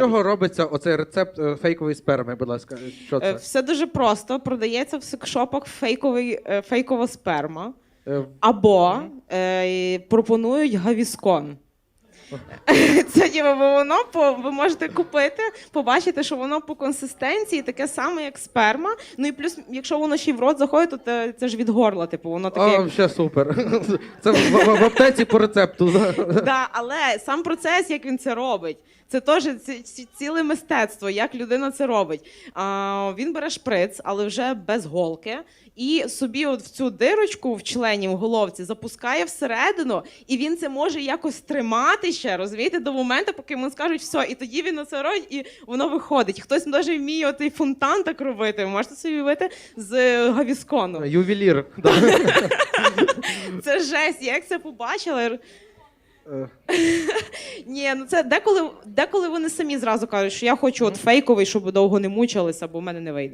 чого робиться оцей рецепт е, фейкової сперми, будь ласка? Що Е, це? Все дуже просто. Продається в секшопах фейковий, е, фейкова сперма. Е, Або е, пропонують гавіскон. Це ніби воно по, ви можете купити, побачити, що воно по консистенції таке саме, як сперма. Ну і плюс, якщо воно ще й в рот заходить, то це, це ж від горла, типу, воно таке. О, Як... ще супер. Це в, в, в аптеці по рецепту. да. Але сам процес, як він це робить, це теж ці- ці- ціле мистецтво, як людина це робить. А, він бере шприц, але вже без голки, і собі от в цю дирочку в члені в головці запускає всередину, і він це може якось тримати ще, розумієте, до моменту, поки йому скажуть все, і тоді він це робить, і воно виходить. Хтось даже вміє отий фонтан так робити. Ви можете собі уявити з е, гавіскону. Ювелір. да. Це жесть. Я як це побачила. Е, Ні, ну це деколи, деколи вони самі зразу кажуть, що я хочу от фейковий, щоб довго не мучилися, бо в мене не вийде.